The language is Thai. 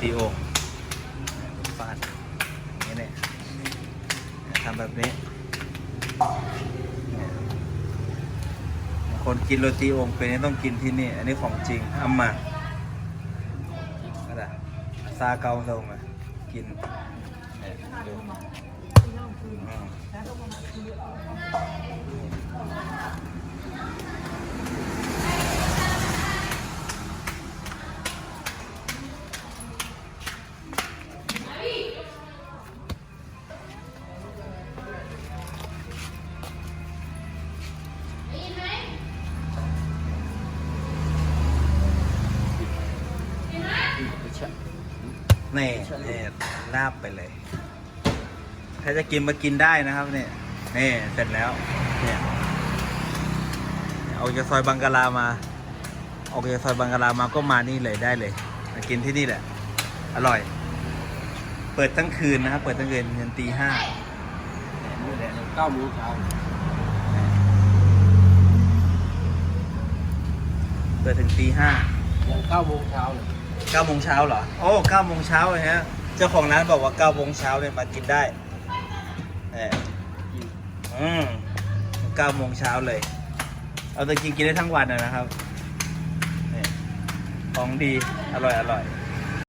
ตีโอฟาดอย่างนี้เนี่ยทำแบบนี้คนกินโรตีองเป็นต้องกินที่นี่ อันนี้ของจริงอามาอะไรซาเกาทรงอะกินเนี่ยดู นี่นี่ลาบไปเลย ถ้าจะกินมากินได้นะครับเนี่ยนี่เสร็จแล้ว เนี่ยออกจากซอยบังกะลามา ออกจากซอยบังกะลามาก็มานี่เลยได้เลยมากินที่นี่แหละ อร่อย เปิดทั้งคืนนะครับเปิดทั้งคืนยันตีห้าเนี่ยนี่แหละเก้าโมงเช้าเปิดถึงตีห้าอย่างเก้าโมงเช้าเลย เก้าโมงเช้าเหรอ โอ้เก้าโมงเช้าเลยฮะ เจ้าของร้านบอกว่าเก้าโมงเช้าเนี่ยมากินได้เอออืมเก้าโมงเช้าเลย เอาแต่กินกินได้ทั้งวันนะครับนี่ของดี อร่อยอร่อย